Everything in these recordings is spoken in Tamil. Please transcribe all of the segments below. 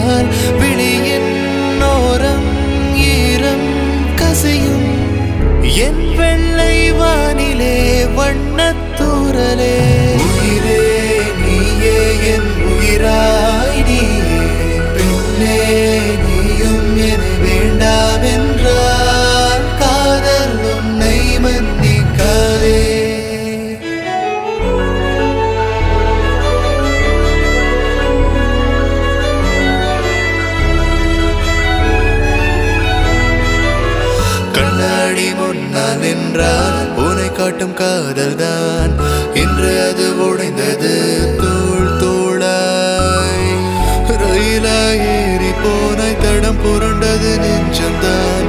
கண்டால் விழியின் நோரம் ஈரம் கசியும். என் வெள்ளை வானிலே வண்ணத்தூரலே உயிரே நீயே என் உயிராய் நீயே. பின்னே நான் என்றால் உனை காட்டும் காதல் தான் இன்று அது உடைந்தது தூள் தூளாய். ரயிலாய் ஏறி போனாய் தடம் புரண்டது நெஞ்சம்தான்.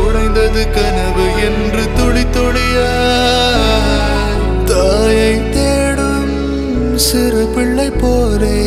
உடைந்தது கனவு என்று துடி துளியாய் தாயை தேடும் சிறு பிள்ளை போலே